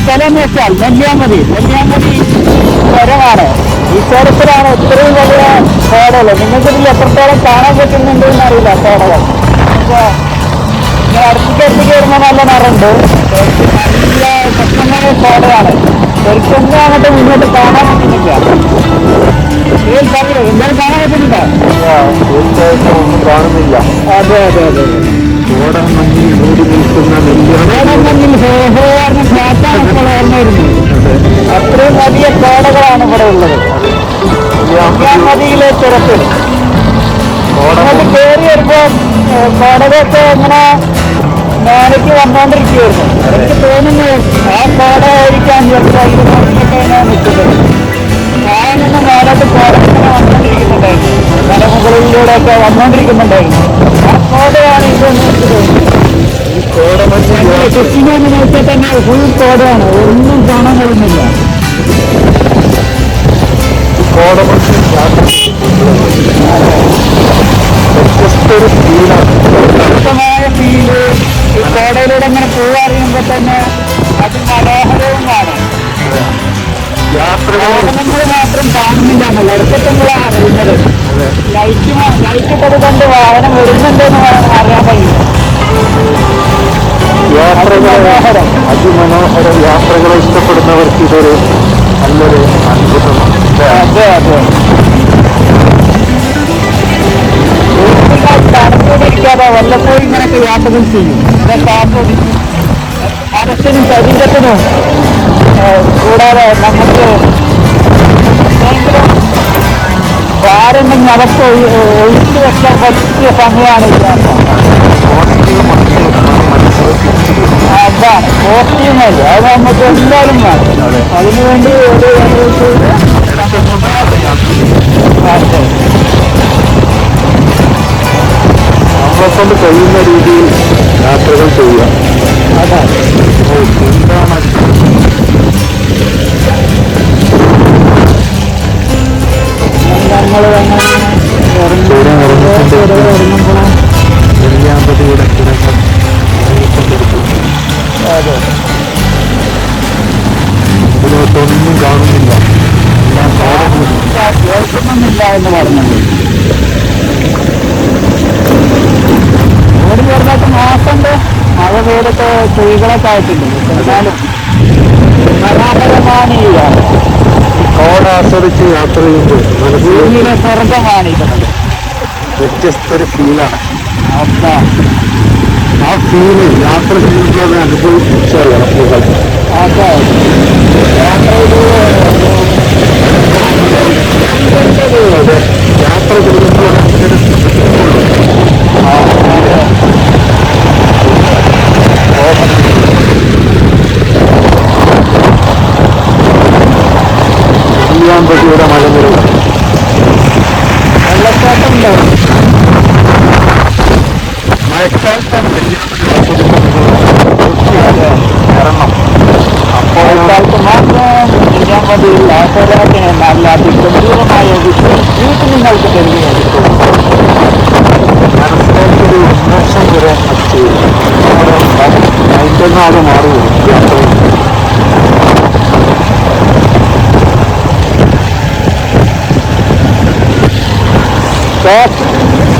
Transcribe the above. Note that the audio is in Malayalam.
സ്ഥലം എന്ന് വെച്ചാൽ നെല്ലിയാമ്പതി. നെല്ലിയാമ്പതി ചുരമാണ് ഈ ചുരത്തിലാണ് ഇത്രയും വലിയ കോടകൾ നിങ്ങൾക്ക് ഇതിൽ എത്രത്തോളം കാണാൻ പറ്റുന്നുണ്ട് എന്ന് അറിയില്ല കോടകൾ നിങ്ങൾ അടുത്തേക്ക് വരുമ്പോൾ നല്ല നിറണ്ട് നല്ല ശക്തമായ കോടയാണ് ശരിക്കൊന്നും അങ്ങോട്ട് മുന്നോട്ട് കാണാൻ പറ്റുന്നില്ല. ഇതിൽ എന്തായാലും കാണാൻ പറ്റുന്നുണ്ടോ തീർച്ചയായിട്ടും ഒന്നും കാണുന്നില്ല. അതെ അതെ അതെ മഞ്ഞിൽ നിൽക്കുന്ന നെല്ലിയാണ് അത്രയും വലിയ കോടകളാണ് ഇവിടെ ഉള്ളത്. നദിയിലെ കോട അങ്ങോട്ട് കയറി വരുമ്പോ കോടകൊക്കെ ഇങ്ങനെ മേലയ്ക്ക് വന്നുകൊണ്ടിരിക്കുകയായിരുന്നു എനിക്ക് തോന്നുന്നു ആ കോട ആയിരിക്കാം ചിലപ്പോൾ അതിന് മുകളിലൊക്കെ ഇങ്ങനെ നിൽക്കുന്നത്. താഴെ നിന്ന് മേലോട്ട് കോടങ്ങനെ വന്നുകൊണ്ടിരിക്കുന്നുണ്ടായിരുന്നു മലമുകളിലൂടെയൊക്കെ വന്നുകൊണ്ടിരിക്കുന്നുണ്ടായിരുന്നു ആ കോടയാണ് ഇതെന്ന് എനിക്ക് തോന്നുന്നു ചുറ്റിനൊന്ന് നോക്കിയാൽ തന്നെ ഫുൾ കോടയാണ് ഒന്നും കാണാൻ കഴിയുന്നില്ല കോട മഞ്ഞ് വ്യത്യസ്ത ഒരു ഫീലാണ് വ്യക്തമായ ഫീൽ ഈ കോടയിലൂടെ ഇങ്ങനെ പോവാറിയുമ്പോൾ തന്നെ അത് മനോഹരവുമാണ് യാത്രകൾ മാത്രം കാണുന്നില്ല നമ്മളാണ് അറിയുന്നത് ലൈറ്റ് ലൈറ്റ് ഇട്ടത് കൊണ്ട് വാഹനം വരുന്നുണ്ടെന്ന് അറിയാൻ കഴിയും യാത്രകളെ മനോഹരം. യാത്രകളെ ഇഷ്ടപ്പെടുന്നവർക്ക് ഇതൊരു നല്ലൊരു അത്ഭുതമാണ് അതെ അതെ. തണുപ്പോടിരിക്കാതെ വല്ലപ്പോഴും ഇങ്ങനെയൊക്കെ യാത്രകൾ ചെയ്യും. ഇതൊക്കെ ആസ്വദിക്കും മനസ്സിനും ശരീരത്തിനും കൂടാതെ നമുക്ക് ഭാരമുണ്ടെങ്കിൽ അതൊക്കെ ഒഴി- ഒഴിച്ചു വെക്കാൻ പറ്റിയ സമയമാണ് ഈ യാത്ര. മതി അത് നമുക്ക് എന്തായാലും വേണം അതെ. അതിനുവേണ്ടി ഒരു അതെ നമ്മളെ കൊണ്ട് കഴിയുന്ന രീതിയിൽ യാത്രകൾ ചെയ്യുക അതാണ് ഓ, എന്താണ് കാണുന്നില്ല. കേൾക്കുന്നില്ല എന്ന് പറഞ്ഞത് ഓടി ചെറുതായിട്ട് മാസമുണ്ട്. മഴ പെയ്തിട്ട് ചെടികളൊക്കെ ആയിട്ടുണ്ട്. എന്നാലും മനോഹരമാണ് ഈ യാത്ര ചെയ്യുമ്പോൾ ഭൂമിയിലെ സ്വർഗമാണ് വ്യത്യസ്ത ഒരു ഫീലാണ്. ആ ഫീൽ യാത്ര ചെയ്യുമ്പോൾ അനുഭവിച്ചറിയണം നിങ്ങൾ അതെ യാത്രയിലൂടെ അതെ യാത്ര ചെയ്യുമ്പോൾ നെല്ലിയാമ്പതിയുടെ മലനിരകൾ വെള്ളച്ചാട്ടം ഉണ്ടാവും വരണം അപ്പോൾ മഴക്കാലത്ത് മാത്രം ചെയ്യാൻ മതിയില്ല പോരാത്തിന് നല്ല അതിഗംഭീരമായ വീട്ടിൽ നിങ്ങൾക്ക് തരികയായിരിക്കും മനസ്സിലേക്കൊരു ഉന്മേഷം മൈൻഡൊന്നും ആകെ മാറി വരും യാത്ര